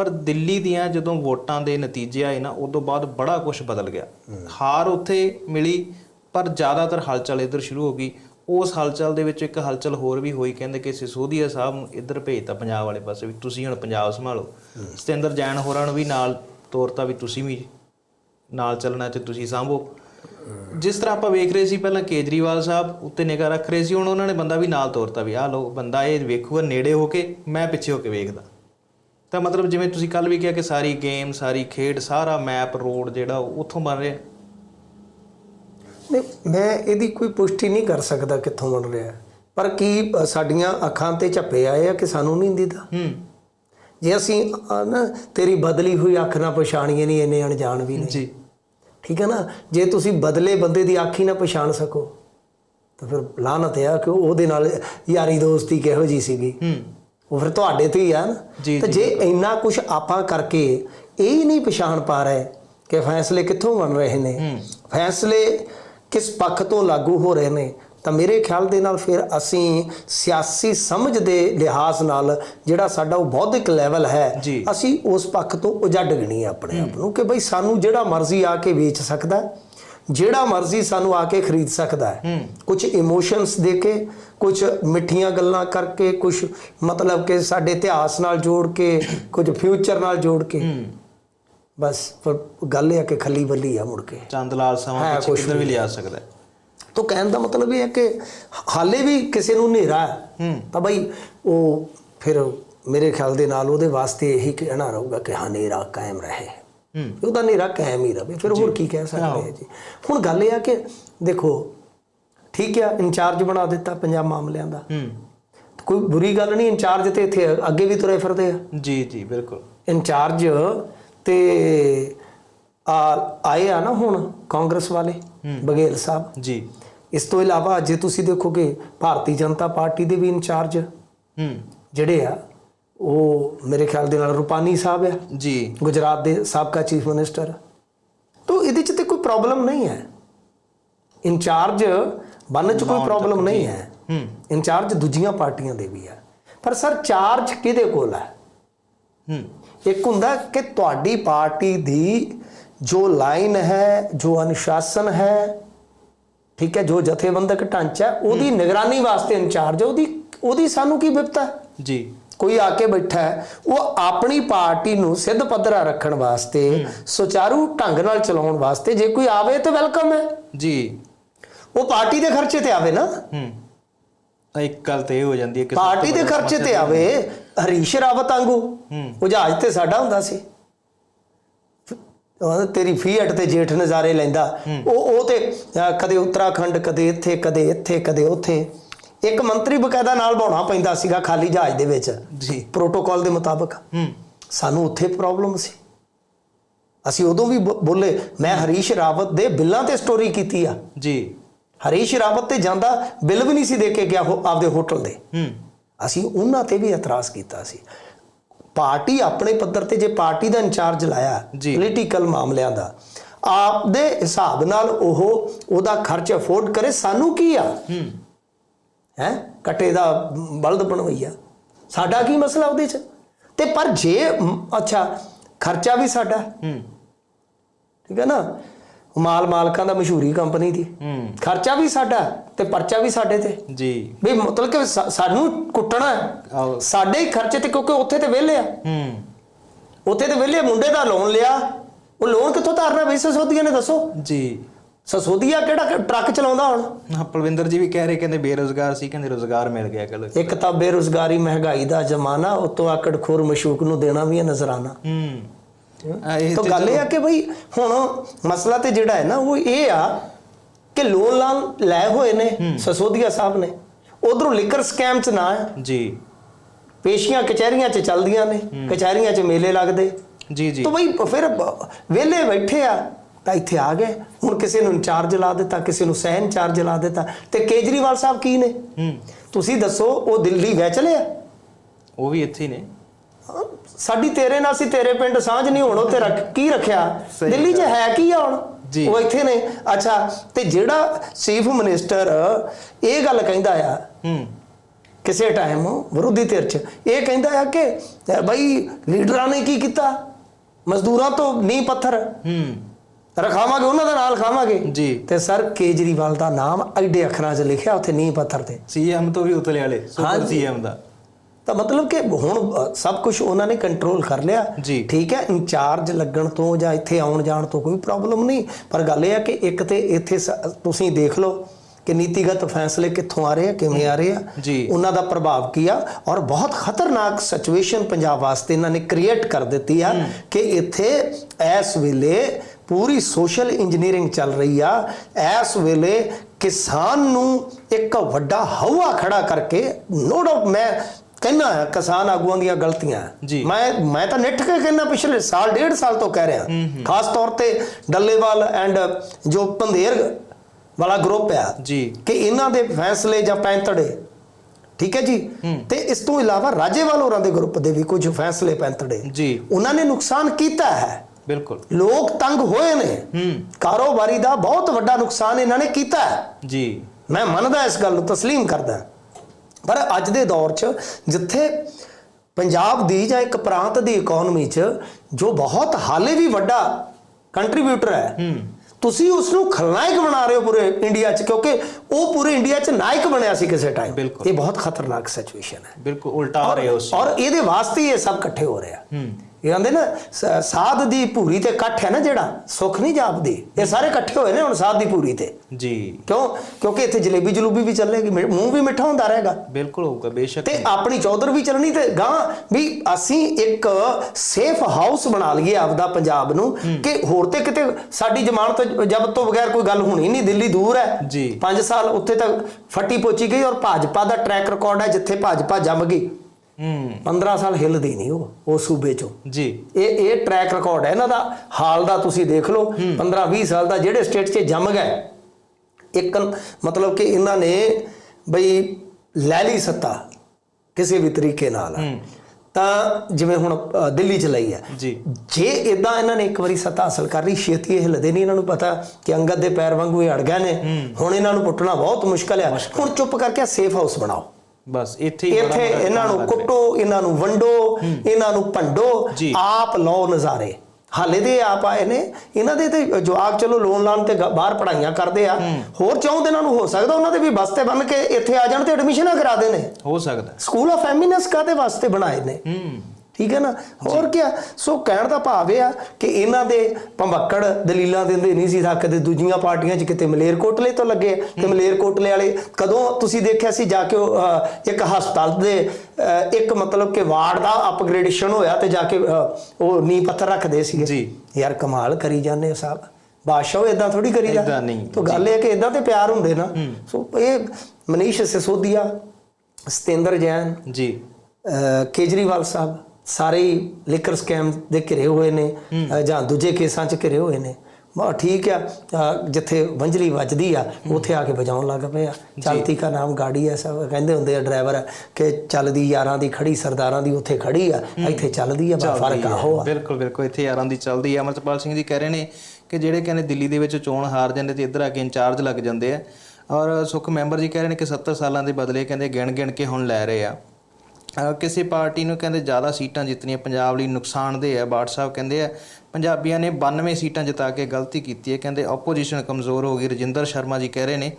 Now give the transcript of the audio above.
ਪਰ ਦਿੱਲੀ ਦੀਆਂ ਜਦੋਂ ਵੋਟਾਂ ਦੇ ਨਤੀਜੇ ਆਏ ਨਾ, ਉਦੋਂ ਬਾਅਦ ਬੜਾ ਕੁਝ ਬਦਲ ਗਿਆ। ਹਾਰ ਉੱਥੇ ਮਿਲੀ, ਪਰ ਜ਼ਿਆਦਾਤਰ ਹਲਚਲ ਇੱਧਰ ਸ਼ੁਰੂ ਹੋ ਗਈ। ਉਸ ਹਲਚਲ ਦੇ ਵਿੱਚ ਇੱਕ ਹਲਚਲ ਹੋਰ ਵੀ ਹੋਈ, ਕਹਿੰਦੇ ਕਿ ਸਿਸੋਦੀਆ ਸਾਹਿਬ ਨੂੰ ਇੱਧਰ ਭੇਜਤਾ ਪੰਜਾਬ ਵਾਲੇ ਪਾਸੇ ਵੀ, ਤੁਸੀਂ ਹੁਣ ਪੰਜਾਬ ਸੰਭਾਲੋ। ਸਤਿੰਦਰ ਜੈਨ ਹੋਰਾਂ ਨੂੰ ਵੀ ਨਾਲ ਤੋਰਤਾ ਵੀ ਤੁਸੀਂ ਵੀ ਨਾਲ ਚੱਲਣਾ ਤੇ ਤੁਸੀਂ ਸਾਂਭੋ। ਜਿਸ ਤਰ੍ਹਾਂ ਆਪਾਂ ਵੇਖ ਰਹੇ ਸੀ ਪਹਿਲਾਂ ਕੇਜਰੀਵਾਲ ਸਾਹਿਬ ਉੱਤੇ ਨਿਗਾਹ ਰੱਖ ਰਹੇ ਸੀ, ਹੁਣ ਉਹਨਾਂ ਨੇ ਬੰਦਾ ਵੀ ਨਾਲ ਤੋਰਤਾ ਵੀ, ਆਹ ਲੋ ਬੰਦਾ ਇਹ ਵੇਖੂਗਾ, ਨੇੜੇ ਹੋ ਕੇ, ਮੈਂ ਪਿੱਛੇ ਹੋ ਕੇ ਵੇਖਦਾ। ਤਾਂ ਮਤਲਬ ਜਿਵੇਂ ਤੁਸੀਂ ਕੱਲ ਵੀ ਕਿਹਾ ਕਿ ਸਾਰੀ ਗੇਮ ਸਾਰੀ ਖੇਡ ਸਾਰਾ ਮੈਪ ਰੋਡ ਜਿਹੜਾ ਉੱਥੋਂ ਬਣ ਰਿਹਾ? ਨਹੀਂ ਮੈਂ ਇਹਦੀ ਕੋਈ ਪੁਸ਼ਟੀ ਨਹੀਂ ਕਰ ਸਕਦਾ ਕਿੱਥੋਂ ਬਣ ਰਿਹਾ। ਪਰ ਕੀ ਸਾਡੀਆਂ ਅੱਖਾਂ ਤੇ ਝੱਪੇ ਆਏ ਆ ਕਿ ਸਾਨੂੰ ਨਹੀਂ ਦਿੰਦਾ ਹੂੰ। ਜੇ ਅਸੀਂ ਨਾ ਤੇਰੀ ਬਦਲੀ ਹੋਈ ਅੱਖ ਨਾ ਪਛਾਣੀਏ ਨਹੀਂ ਇੰਨੇ ਅਣਜਾਣ ਵੀ ਨਹੀਂ ਜੀ। ਠੀਕ ਹੈ ਨਾ? ਜੇ ਤੁਸੀਂ ਬਦਲੇ ਬੰਦੇ ਦੀ ਅੱਖ ਹੀ ਨਾ ਪਛਾਣ ਸਕੋ ਤਾਂ ਫਿਰ ਲਾਨਤ ਆ ਕਿ ਉਹਦੇ ਨਾਲ ਯਾਰੀ ਦੋਸਤੀ ਕਿਹੋ ਜੀ ਸੀਗੀ। ਹੂੰ। ਉਹ ਫਿਰ ਤੁਹਾਡੇ ਤੇ ਹੀ ਆ ਨਾ। ਤਾਂ ਜੇ ਇੰਨਾ ਕੁਝ ਆਪਾਂ ਕਰਕੇ ਇਹ ਹੀ ਨਹੀਂ ਪਛਾਣ ਪਾ ਰਹੇ ਕਿ ਫੈਸਲੇ ਕਿੱਥੋਂ ਬਣ ਰਹੇ ਨੇ ਫੈਸਲੇ ਕਿਸ ਪੱਖ ਤੋਂ ਲਾਗੂ ਹੋ ਰਹੇ ਨੇ ਤਾਂ ਮੇਰੇ ਖਿਆਲ ਦੇ ਨਾਲ ਫਿਰ ਅਸੀਂ ਸਿਆਸੀ ਸਮਝ ਦੇ ਲਿਹਾਜ਼ ਨਾਲ ਜਿਹੜਾ ਸਾਡਾ ਉਹ ਬੌਧਿਕ ਲੈਵਲ ਹੈ। ਅਸੀਂ ਉਸ ਪੱਖ ਤੋਂ ਉਜੜ ਗਣੀ ਆਪਣੇ ਆਪ ਨੂੰ ਕਿ ਬਈ ਸਾਨੂੰ ਜਿਹੜਾ ਮਰਜ਼ੀ ਆ ਕੇ ਵੇਚ ਸਕਦਾ ਜਿਹੜਾ ਮਰਜ਼ੀ ਸਾਨੂੰ ਆ ਕੇ ਖਰੀਦ ਸਕਦਾ ਹੈ। ਕੁਝ ਇਮੋਸ਼ਨਸ ਦੇ ਕੇ ਕੁਝ ਮਿੱਠੀਆਂ ਗੱਲਾਂ ਕਰਕੇ ਕੁਝ ਮਤਲਬ ਕਿ ਸਾਡੇ ਇਤਿਹਾਸ ਨਾਲ ਜੋੜ ਕੇ ਕੁਝ ਫਿਊਚਰ ਨਾਲ ਜੋੜ ਕੇ। ਬਸ ਪਰ ਗੱਲ ਇਹ ਹੈ ਕਿ ਖੱਲੀ ਬੱਲੀ ਆ ਮੁੜ ਕੇ। ਚੰਦ ਲਾਲ ਸਮਾਂ ਪਿੱਛੇ ਕਿੱਧਰ ਵੀ ਲਿਆ ਸਕਦਾ ਹੈ। ਤੋਂ ਕਹਿਣ ਦਾ ਮਤਲਬ ਇਹ ਹੈ ਕਿ ਹਾਲੇ ਵੀ ਕਿਸੇ ਨੂੰ ਹਨੇਰਾ ਹੈ। ਤਾਂ ਬਈ ਉਹ ਫਿਰ ਮੇਰੇ ਖਿਆਲ ਦੇ ਨਾਲ ਉਹਦੇ ਵਾਸਤੇ ਇਹੀ ਕਹਿਣਾ ਰਹੂਗਾ ਕਿ ਹਾਂ ਹਨੇਰਾ ਕਾਇਮ ਰਹੇ। ਉਹਦਾ ਹਨੇਰਾ ਕਾਇਮ ਹੀ ਰਵੇ। ਫਿਰ ਹੋਰ ਕੀ ਕਹਿ ਸਕਦੇ ਹਾਂ ਜੀ। ਹੁਣ ਗੱਲ ਇਹ ਆ ਕਿ ਦੇਖੋ ਠੀਕ ਆ ਇੰਚਾਰਜ ਬਣਾ ਦਿੱਤਾ ਪੰਜਾਬ ਮਾਮਲਿਆਂ ਦਾ। ਹੂੰ। ਕੋਈ ਬੁਰੀ ਗੱਲ ਨਹੀਂ ਇੰਚਾਰਜ ਤੇ ਇੱਥੇ ਅੱਗੇ ਵੀ ਤੁਰੇ ਫਿਰਦੇ ਆ। ਜੀ ਜੀ ਬਿਲਕੁਲ। ਇੰਚਾਰਜ ਤੇ ਆ ਆਏ ਆ ਨਾ ਹੁਣ ਕਾਂਗਰਸ ਵਾਲੇ ਬਘੇਲ ਸਾਹਿਬ। ਜੀ। ਇਸ ਤੋਂ ਇਲਾਵਾ ਜੇ ਤੁਸੀਂ ਦੇਖੋਗੇ ਭਾਰਤੀ ਜਨਤਾ ਪਾਰਟੀ ਦੇ ਵੀ ਇੰਚਾਰਜ ਹੂੰ। ਜਿਹੜੇ ਆ ਉਹ ਮੇਰੇ ਖਿਆਲ ਦੇ ਨਾਲ ਰੂਪਾਨੀ ਸਾਹਿਬ ਆ ਜੀ। ਗੁਜਰਾਤ ਦੇ ਸਾਬਕਾ ਚੀਫ ਮਿਨਿਸਟਰ। ਤੋਂ ਇਹਦੇ ਚ ਤੇ ਕੋਈ ਪ੍ਰੋਬਲਮ ਨਹੀਂ ਹੈ। ਇੰਚਾਰਜ ਬਣਨ ਚ ਕੋਈ ਪ੍ਰੋਬਲਮ ਨਹੀਂ ਹੈ। ਹੂੰ। ਇੰਚਾਰਜ ਦੂਜੀਆਂ ਪਾਰਟੀਆਂ ਦੇ ਵੀ ਹੈ। ਪਰ ਸਰ ਚਾਰਜ ਕਿਹਦੇ ਕੋਲ ਹੈ? ਹੂੰ। ਇੱਕ ਹੁੰਦਾ ਕਿ ਤੁਹਾਡੀ ਪਾਰਟੀ ਦੀ ਜੋ ਲਾਈਨ ਹੈ ਜੋ ਅਨੁਸ਼ਾਸਨ ਹੈ ਠੀਕ ਹੈ ਜੋ ਜਥੇਬੰਦਕ ਢਾਂਚਾ ਉਹਦੀ ਨਿਗਰਾਨੀ ਵਾਸਤੇ ਇੰਚਾਰਜ ਉਹਦੀ ਉਹਦੀ ਸਾਨੂੰ ਕੀ ਵਿਪਤਾ ਜੀ। ਕੋਈ ਆ ਕੇ ਬੈਠਾ ਹੈ ਉਹ ਆਪਣੀ ਪਾਰਟੀ ਨੂੰ ਸਿੱਧ ਪੱਧਰਾ ਰੱਖਣ ਵਾਸਤੇ ਸੁਚਾਰੂ ਢੰਗ ਨਾਲ ਚਲਾਉਣ ਵਾਸਤੇ ਜੇ ਕੋਈ ਆਵੇ ਤਾਂ ਵੈਲਕਮ ਹੈ। ਜੀ। ਉਹ ਪਾਰਟੀ ਦੇ ਖਰਚੇ ਤੇ ਆਵੇ ਨਾ। ਹੂੰ। ਤਾਂ ਇੱਕ ਗੱਲ ਤੇ ਇਹ ਹੋ ਜਾਂਦੀ ਹੈ ਕਿ ਪਾਰਟੀ ਦੇ ਖਰਚੇ ਤੇ ਆਵੇ ਹਰੀਸ਼ ਰਾਵਤ ਵਾਂਗੂ। ਉਹ ਜਹਾਜ਼ ਤੇ ਸਾਡਾ ਹੁੰਦਾ ਸੀ। ਉਹ ਤੇਰੀ ਫੀਟ ਤੇ ਜੇਠ ਨਜ਼ਾਰੇ ਲੈਂਦਾ। ਉਹ ਉਹ ਤੇ ਕਦੇ ਉੱਤਰਾਖੰਡ ਕਦੇ ਇੱਥੇ ਕਦੇ ਇੱਥੇ ਕਦੇ ਉੱਥੇ। ਇੱਕ ਮੰਤਰੀ ਬਕਾਇਦਾ ਨਾਲ ਬਾਉਣਾ ਪੈਂਦਾ ਸੀਗਾ ਖਾਲੀ ਜਹਾਜ਼ ਦੇ ਵਿੱਚ। ਜੀ। ਪ੍ਰੋਟੋਕਾਲ ਦੇ ਮੁਤਾਬਕ। ਹੂੰ। ਸਾਨੂੰ ਉੱਥੇ ਪ੍ਰੋਬਲਮ ਸੀ। ਅਸੀਂ ਉਦੋਂ ਵੀ ਬੋਲੇ ਮੈਂ ਹਰੀਸ਼ ਰਾਵਤ ਦੇ ਬਿੱਲਾਂ ਤੇ ਸਟੋਰੀ ਕੀਤੀ ਆ। ਜੀ। ਹਰੀਸ਼ ਰਾਵਤ ਤੇ ਜਾਂਦਾ ਬਿੱਲ ਵੀ ਨਹੀਂ ਸੀ ਦੇ ਕੇ ਗਿਆ ਉਹ ਆਪਦੇ ਹੋਟਲ ਦੇ। ਹੂੰ। ਅਸੀਂ ਉਹਨਾਂ ਤੇ ਵੀ ਇਤਰਾਜ਼ ਕੀਤਾ ਸੀ। ਪਾਰਟੀ ਆਪਣੇ ਪੱਧਰ ਤੇ ਜੇ ਪਾਰਟੀ ਦਾ ਇੰਚਾਰਜ ਲਾਇਆ। ਪੋਲੀਟੀਕਲ ਮਾਮਲਿਆਂ ਦਾ ਆਪਦੇ ਹਿਸਾਬ ਨਾਲ ਉਹ ਉਹਦਾ ਖਰਚ ਅਫੋਰਡ ਕਰੇ ਸਾਨੂੰ ਕੀ ਆ? ਹੂੰ। ਹੈ? ਕਟੇ ਦਾ ਬਲਦ ਬਣਵਈਆ। ਸਾਡਾ ਕੀ ਮਸਲਾ ਉਹਦੇ ਚ? ਤੇ ਪਰ ਜੇ ਅੱਛਾ ਖਰਚਾ ਵੀ ਸਾਡਾ। ਹੂੰ। ਠੀਕ ਹੈ ਨਾ? ਮਾਲ ਮਾਲਕਾਂ ਦਾ ਮਸ਼ਹੂਰੀ ਕੰਪਨੀ ਦੀ। ਹੂੰ। ਖਰਚਾ ਵੀ ਸਾਡਾ ਤੇ ਪਰਚਾ ਵੀ ਸਾਡੇ ਤੇ। ਜੀ। ਵੀ ਮਤਲਬ ਕਿ ਸਾਨੂੰ ਕੁੱਟਣਾ। ਸਾਡੇ ਹੀ ਖਰਚੇ ਤੇ ਕਿਉਂਕਿ ਉੱਥੇ ਤੇ ਵਿਹਲੇ ਆ। ਹੂੰ। ਉੱਥੇ ਤੇ ਵਿਹਲੇ ਮੁੰਡੇ ਦਾ ਲੋਨ ਲਿਆ। ਉਹ ਲੋਨ ਕਿੱਥੋਂ ਤਾਰਨਾ ਬਈ ਸਸੋਦੀਆ ਨੇ ਦੱਸੋ। ਜੀ। ਸਸੋਦੀਆ ਕਿਹੜਾ ਟਰੱਕ ਚਲਾਉਂਦਾ ਹੁਣ? ਹਾਂ ਪਲਵਿੰਦਰ ਜੀ ਵੀ ਕਹਿ ਰਹੇ ਕਹਿੰਦੇ ਬੇਰੋਜ਼ਗਾਰ ਸੀ ਕਹਿੰਦੇ ਰੋਜ਼ਗਾਰ ਮਿਲ ਗਿਆ ਕੱਲ ਇੱਕ ਤਾਂ ਬੇਰੁਜ਼ਗਾਰੀ ਮਹਿੰਗਾਈ ਦਾ ਜ਼ਮਾਨਾ ਉਤੋਂ ਆਕੜ ਖੋਰ ਮਸ਼ੂਕ ਨੂੰ ਦੇਣਾ ਵੀ ਹੈ ਨਜ਼ਰਾਨਾ। ਹੂੰ। ਤਾਂ ਗੱਲ ਇਹ ਆ ਕਿ ਬਈ ਹੁਣ ਮਸਲਾ ਤੇ ਜਿਹੜਾ ਹੈ ਨਾ ਉਹ ਇਹ ਆ ਕਿ ਲੋਨ ਲਾਨ ਲੈ ਹੋਏ ਨੇ ਸਸੋਦੀਆ ਸਾਹਿਬ ਨੇ। ਉਧਰੋਂ ਲਿਕਰ ਸਕੈਮ ਚ ਨਾ ਹੈ ਜੀ। ਪੇਸ਼ੀਆਂ ਕਚਹਿਰੀਆਂ 'ਚ ਚੱਲਦੀਆਂ ਨੇ ਕਚਹਿਰੀਆਂ 'ਚ ਮੇਲੇ ਲੱਗਦੇ। ਜੀ ਜੀ। ਤਾਂ ਬਈ ਫਿਰ ਵਿਹਲੇ ਬੈਠੇ ਆ ਤਾਂ ਇੱਥੇ ਆ ਗਏ। ਹੁਣ ਕਿਸੇ ਨੂੰ ਇੰਚਾਰਜ ਲਾ ਦਿੱਤਾ ਕਿਸੇ ਨੂੰ ਸਹਿ ਇੰਚਾਰਜ ਲਾ ਦਿੱਤਾ। ਤੇ ਕੇਜਰੀਵਾਲ ਸਾਹਿਬ ਕੀ ਨੇ? ਤੁਸੀਂ ਦੱਸੋ ਉਹ ਦਿੱਲੀ ਗਏ ਚਲੇ ਆ? ਉਹ ਵੀ ਇੱਥੇ ਹੀ ਨੇ। ਸਾਡੀ ਤੇਰੇ ਨਾਲ ਸੀ ਤੇਰੇ ਪਿੰਡ ਸਾਂਝ ਨਹੀਂ ਹੋਣੋ ਤੇ ਰੱਖ ਕੀ ਰੱਖਿਆ? ਦਿੱਲੀ 'ਚ ਹੈ ਕੀ ਆ ਹੁਣ। ਉਹ ਇੱਥੇ ਨੇ। ਅੱਛਾ ਤੇ ਜਿਹੜਾ ਚੀਫ ਮਿਨਿਸਟਰ ਇਹ ਗੱਲ ਕਹਿੰਦਾ ਆ ਹੂੰ। ਕਿਸੇ ਟਾਈਮ ਵਿਰੋਧੀ ਧਿਰ 'ਚ ਇਹ ਕਹਿੰਦਾ ਆ ਕਿ ਬਈ ਲੀਡਰਾਂ ਨੇ ਕੀ ਕੀਤਾ? ਮਜ਼ਦੂਰਾਂ ਤੋਂ ਨੀਂਹ ਪੱਥਰ? ਹੂੰ। ਰਖਾਵਾਂਗੇ ਉਹਨਾਂ ਦਾ ਨਾਲ ਖਾਵਾਂਗੇ। ਜੀ। ਤੇ ਸਰ ਕੇਜਰੀਵਾਲ ਦਾ ਨਾਮ ਐਡੇ ਅੱਖਰਾਂ 'ਚ ਲਿਖਿਆ ਉੱਥੇ ਨੀਂਹ ਪੱਥਰ ਤੇ। ਸੀਐਮ ਤੋਂ ਵੀ ਉਤਲੇ ਵਾਲੇ ਸੁਪਰ। ਸੀਐਮ ਦਾ। ਤਾਂ ਮਤਲਬ ਕਿ ਹੁਣ ਸਭ ਕੁਝ ਉਹਨਾਂ ਨੇ ਕੰਟਰੋਲ ਕਰ ਲਿਆ। ਠੀਕ ਹੈ ਇੰਚਾਰਜ ਲੱਗਣ ਤੋਂ ਜਾਂ ਇੱਥੇ ਆਉਣ ਜਾਣ ਤੋਂ ਕੋਈ ਪ੍ਰੋਬਲਮ ਨਹੀਂ। ਪਰ ਗੱਲ ਇਹ ਹੈ ਕਿ ਇੱਕ ਤੇ ਇੱਥੇ ਤੁਸੀਂ ਦੇਖ ਲਓ ਕਿ ਨੀਤੀਗਤ ਫੈਸਲੇ ਕਿੱਥੋਂ ਆ ਰਹੇ ਆ ਕਿਵੇਂ ਆ ਰਹੇ ਆ। ਉਹਨਾਂ ਦਾ ਪ੍ਰਭਾਵ ਕੀ ਆ? ਔਰ ਬਹੁਤ ਖਤਰਨਾਕ ਸਿਚੁਏਸ਼ਨ ਪੰਜਾਬ ਵਾਸਤੇ ਇਹਨਾਂ ਨੇ ਕ੍ਰੀਏਟ ਕਰ ਦਿੱਤੀ ਆ ਕਿ ਇੱਥੇ ਇਸ ਵੇਲੇ ਪੂਰੀ ਸੋਸ਼ਲ ਇੰਜੀਨੀਅਰਿੰਗ ਚੱਲ ਰਹੀ ਆ। ਇਸ ਵੇਲੇ ਕਿਸਾਨ ਨੂੰ ਇੱਕ ਵੱਡਾ ਹਵਾ ਖੜਾ ਕਰਕੇ ਨੋ ਡਾਊਟ ਮੈਂ ਕਹਿੰਦਾ ਹਾਂ ਕਿਸਾਨ ਆਗੂਆਂ ਦੀਆਂ ਗਲਤੀਆਂ। ਮੈਂ ਮੈਂ ਤਾਂ ਨਿੱਠ ਕੇ ਕਹਿੰਦਾ ਪਿਛਲੇ ਸਾਲ ਡੇਢ ਸਾਲ ਤੋਂ ਕਹਿ ਰਿਹਾ। ਖਾਸ ਤੌਰ ਤੇ ਡੱਲੇਵਾਲ ਐਂਡ ਜੋ ਪੰਧੇਰ ਵਾਲਾ ਗਰੁੱਪ ਆ। ਜੀ। ਕਿ ਇਹਨਾਂ ਦੇ ਫੈਸਲੇ ਜਾਂ ਪੈਂਤੜੇ ਠੀਕ ਹੈ ਜੀ? ਤੇ ਇਸ ਤੋਂ ਇਲਾਵਾ ਰਾਜੇਵਾਲ ਹੋਰਾਂ ਦੇ ਗਰੁੱਪ ਦੇ ਵੀ ਕੁਝ ਫੈਸਲੇ ਪੈਂਤੜੇ। ਜੀ। ਉਹਨਾਂ ਨੇ ਨੁਕਸਾਨ ਕੀਤਾ ਹੈ। ਬਿਲਕੁਲ। ਲੋਕ ਤੰਗ ਹੋਏ ਨੇ। ਹੂੰ। ਕਾਰੋਬਾਰੀ ਦਾ ਬਹੁਤ ਵੱਡਾ ਨੁਕਸਾਨ ਇਹਨਾਂ ਨੇ ਕੀਤਾ ਹੈ। ਜੀ। ਮੈਂ ਮੰਨਦਾ ਇਸ ਗੱਲ ਨੂੰ ਤਸਲੀਮ ਕਰਦਾ ਪਰ ਅੱਜ ਦੇ ਦੌਰ 'ਚ ਜਿੱਥੇ ਪੰਜਾਬ ਦੀ ਜਾਂ ਇੱਕ ਪ੍ਰਾਂਤ ਦੀ ਇਕਨੋਮੀ 'ਚ ਜੋ ਬਹੁਤ ਹਾਲੇ ਵੀ ਵੱਡਾ ਕੰਟਰੀਬਿਊਟਰ ਹੈ ਹੂੰ। ਤੁਸੀਂ ਉਸ ਨੂੰ ਖਲਨਾਇਕ ਬਣਾ ਰਹੇ ਹੋ ਪੂਰੇ ਇੰਡੀਆ 'ਚ ਕਿਉਂਕਿ ਉਹ ਪੂਰੇ ਇੰਡੀਆ 'ਚ ਨਾਇਕ ਬਣਿਆ ਸੀ ਕਿਸੇ ਟਾਈਮ ਬਿਲਕੁਲ। ਇਹ ਬਹੁਤ ਖਤਰਨਾਕ ਸਿਚੁਏਸ਼ਨ ਹੈ। ਬਿਲਕੁਲ ਉਲਟਾ ਆ ਰਹੇ ਉਸ ਔਰ ਇਹਦੇ ਵਾਸਤੇ ਹੀ ਇਹ ਸਭ ਇਕੱਠੇ ਹੋ ਰਿਹਾ ਹੂੰ। ਇਹ ਕਹਿੰਦੇ ਨਾ ਸਾਧ ਦੀ ਭੂਰੀ ਤੇ ਇਕੱਠ ਹੈ ਨਾ ਜਿਹੜਾ ਸੁੱਖ ਨਹੀਂ ਜਾਪਦੀ। ਇਹ ਸਾਰੇ ਇਕੱਠੇ ਹੋਏ ਨੇ ਹੁਣ ਸਾਧ ਦੀ ਭੂਰੀ ਤੇ। ਜੀ। ਕਿਉਂ? ਕਿਉਂਕਿ ਇੱਥੇ ਜਲੇਬੀ ਜਲੂਬੀ ਵੀ ਚੱਲੇਗੀ ਮੂੰਹ ਵੀ ਮਿੱਠਾ ਹੁੰਦਾ ਰਹੇਗਾ। ਬਿਲਕੁਲ ਹੋਊਗਾ ਬੇਸ਼ੱਕ ਤੇ ਆਪਣੀ ਚੌਧਰ ਵੀ ਚੱਲਣੀ ਤੇ ਗਾਂ ਵੀ ਅਸੀਂ ਇੱਕ ਸੇਫ ਹਾਊਸ ਬਣਾ ਲਈਏ ਆਪਦਾ ਪੰਜਾਬ ਨੂੰ ਕਿ ਹੋਰ ਤੇ ਕਿਤੇ ਸਾਡੀ ਜ਼ਮਾਨਤ ਜ਼ਬਤ ਤੋਂ ਬਗੈਰ ਕੋਈ ਗੱਲ ਹੋਣੀ ਨਹੀਂ ਦਿੱਲੀ ਦੂਰ ਹੈ। ਜੀ। 5 ਸਾਲ ਉੱਥੇ ਤੱਕ ਫੱਟੀ ਪੋਚੀ ਗਈ ਔਰ ਭਾਜਪਾ ਦਾ ਟਰੈਕ ਰਿਕਾਰਡ ਹੈ ਜਿੱਥੇ ਭਾਜਪਾ ਜੰਮ ਗਈ। ਹੂੰ 15 ਸਾਲ ਹਿੱਲਦੀ ਨਹੀਂ ਉਹ ਉਹ ਸੂਬੇ ਚੋਂ। ਜੀ। ਇਹ ਇਹ ਟਰੈਕ ਰਿਕਾਰਡ ਹੈ ਇਹਨਾਂ ਦਾ। ਹਾਲ ਦਾ ਤੁਸੀਂ ਦੇਖ ਲਓ 15 20 ਸਾਲ ਦਾ ਜਿਹੜੇ ਸਟੇਟ 'ਚ ਜੰਮ ਗਏ ਇੱਕ ਮਤਲਬ ਕਿ ਇਹਨਾਂ ਨੇ ਬਈ ਲੈ ਲਈ ਸੱਤਾ ਕਿਸੇ ਵੀ ਤਰੀਕੇ ਨਾਲ। ਤਾਂ ਜਿਵੇਂ ਹੁਣ ਦਿੱਲੀ ਚ ਲਈ ਹੈ। ਜੀ। ਜੇ ਇਦਾਂ ਇਹਨਾਂ ਨੇ ਇੱਕ ਵਾਰੀ ਸੱਤਾ ਹਾਸਲ ਕਰ ਲਈ ਛੇਤੀ ਇਹ ਹਿੱਲਦੇ ਨਹੀਂ ਇਹਨਾਂ ਨੂੰ ਪਤਾ ਕਿ ਅੰਗਦ ਦੇ ਪੈਰ ਵਾਂਗੂ ਇਹ ਅੜ ਗਏ ਨੇ। ਹੁਣ ਇਹਨਾਂ ਨੂੰ ਪੁੱਟਣਾ ਬਹੁਤ ਮੁਸ਼ਕਲ ਹੈ ਹੁਣ ਚੁੱਪ ਕਰਕੇ ਸੇਫ ਹਾਊਸ ਬਣਾਓ। ਬਸ ਇੱਥੇ ਹੀ ਇੱਥੇ ਇਹਨਾਂ ਨੂੰ। ਕੁੱਟੋ ਇਹਨਾਂ ਨੂੰ ਵੰਡੋ ਇਹਨਾਂ ਨੂੰ ਭੰਡੋ। ਆਪ ਲਓ ਨਜ਼ਾਰੇ। ਹਾਲੇ ਦੇ ਆਪ ਆਏ ਨੇ। ਇਹਨਾਂ ਦੇ ਤੇ ਜਵਾਕ ਚਲੋ ਲੋਨ ਲਾਣ ਤੇ ਬਾਹਰ ਪੜਾਈਆਂ ਕਰਦੇ ਆ। ਹੋਰ ਚਾਹੁੰਦੇ ਇਹਨਾਂ ਨੂੰ ਹੋ ਸਕਦਾ ਉਹਨਾਂ ਦੇ ਵੀ ਬਸਤੇ ਬਣ ਕੇ ਇੱਥੇ ਆ ਜਾਣ ਤੇ ਐਡਮਿਸ਼ਨਾਂ ਕਰਾ ਦੇ ਨੇ ਹੋ ਸਕਦਾ। ਸਕੂਲ ਆਫ ਫੈਮਿਨਸ ਕਾਦੇ ਵਾਸਤੇ ਬਣਾਏ ਨੇ? ਠੀਕ ਹੈ ਨਾ? ਹੋਰ ਕੀ ਸੋ ਕਹਿਣ ਦਾ ਭਾਵ ਇਹ ਆ ਕਿ ਇਹਨਾਂ ਦੇ ਭੰਬੱਕੜ ਦਲੀਲਾਂ ਦਿੰਦੇ ਨਹੀਂ ਸੀ ਸਕਦੇ ਦੂਜੀਆਂ ਪਾਰਟੀਆਂ 'ਚ ਕਿਤੇ ਮਲੇਰਕੋਟਲੇ ਤੋਂ ਲੱਗੇ ਤੇ ਮਲੇਰਕੋਟਲੇ ਵਾਲੇ ਕਦੋਂ ਤੁਸੀਂ ਦੇਖਿਆ ਸੀ ਜਾ ਕੇ ਇੱਕ ਹਸਪਤਾਲ ਦੇ ਇੱਕ ਮਤਲਬ ਕਿ ਵਾਰਡ ਦਾ ਅਪਗ੍ਰੇਡੇਸ਼ਨ ਹੋਇਆ ਤੇ ਜਾ ਕੇ ਉਹ ਨੀ ਪੱਥਰ ਰੱਖਦੇ ਸੀਗੇ? ਜੀ। ਯਾਰ ਕਮਾਲ ਕਰੀ ਜਾਂਦੇ ਸਾਹਿਬ। ਬਾਦਸ਼ਾਹ ਇਦਾਂ ਥੋੜੀ ਕਰੀਦਾ ਏਦਾਂ ਨਹੀਂ, ਤਾਂ ਗੱਲ ਇਹ ਕਿ ਇਦਾਂ ਤੇ ਪਿਆਰ ਹੁੰਦੇ ਨਾ। ਸੋ ਇਹ ਮਨੀਸ਼ ਸਿਸੋਦੀਆ ਸਤਿੰਦਰ ਜੈਨ ਜੀ। ਕੇਜਰੀਵਾਲ ਸਾਹਿਬ ਸਾਰੇ ਹੀ ਲਿਕਰ ਸਕੈਮ ਦੇ ਘਿਰੇ ਹੋਏ ਨੇ ਜਾਂ ਦੂਜੇ ਕੇਸਾਂ 'ਚ ਘਿਰੇ ਹੋਏ ਨੇ। ਮਾ ਠੀਕ ਆ ਜਿੱਥੇ ਵੰਜਲੀ ਵੱਜਦੀ ਆ ਉੱਥੇ ਆ ਕੇ ਵਜਾਉਣ ਲੱਗ ਪਏ ਆ। ਚਲਤੀ ਕਾ ਨਾਮ ਗਾੜੀ ਆ ਸਭ ਕਹਿੰਦੇ ਹੁੰਦੇ ਆ ਡਰਾਈਵਰ ਕਿ ਚੱਲਦੀ ਯਾਰਾਂ ਦੀ ਖੜੀ ਸਰਦਾਰਾਂ ਦੀ ਉੱਥੇ ਖੜੀ ਆ ਇੱਥੇ ਚੱਲਦੀ ਆ ਫ਼ਰਕ ਆ। ਬਿਲਕੁਲ ਬਿਲਕੁਲ ਇੱਥੇ ਯਾਰਾਂ ਦੀ ਚੱਲਦੀ ਹੈ ਅਮਰਤਪਾਲ ਸਿੰਘ ਜੀ ਕਹਿ ਰਹੇ ਨੇ ਕਿ ਜਿਹੜੇ ਕਹਿੰਦੇ ਦਿੱਲੀ ਦੇ ਵਿੱਚ ਚੋਣ ਹਾਰ ਜਾਂਦੇ ਤੇ ਇੱਧਰ ਆ ਕੇ ਇੰਚਾਰਜ ਲੱਗ ਜਾਂਦੇ ਆ। ਔਰ ਸੁਖ ਮੈਂਬਰ ਜੀ ਕਹਿ ਰਹੇ ਨੇ ਕਿ 70 ਸਾਲਾਂ ਦੇ ਬਦਲੇ ਕਹਿੰਦੇ ਗਿਣ ਗਿਣ ਕੇ ਹੁਣ ਲੈ ਰਹੇ ਆ। ਕਿਸੇ ਪਾਰਟੀ ਨੂੰ ਕਹਿੰਦੇ ਜ਼ਿਆਦਾ ਸੀਟਾਂ ਜਿੱਤਣੀਆਂ, ਪੰਜਾਬ ਲਈ ਨੁਕਸਾਨਦੇਹ ਹੈ ਬਾਟ ਸਾਹਿਬ ਕਹਿੰਦੇ ਆ, ਪੰਜਾਬੀਆਂ ਨੇ 92 ਸੀਟਾਂ ਜਿਤਾ ਕੇ ਗਲਤੀ ਕੀਤੀ ਹੈ, ਕਹਿੰਦੇ ਆਪੋਜੀਸ਼ਨ ਕਮਜ਼ੋਰ ਹੋ ਗਈ, ਰਜਿੰਦਰ ਸ਼ਰਮਾ ਜੀ ਕਹਿ ਰਹੇ ਨੇ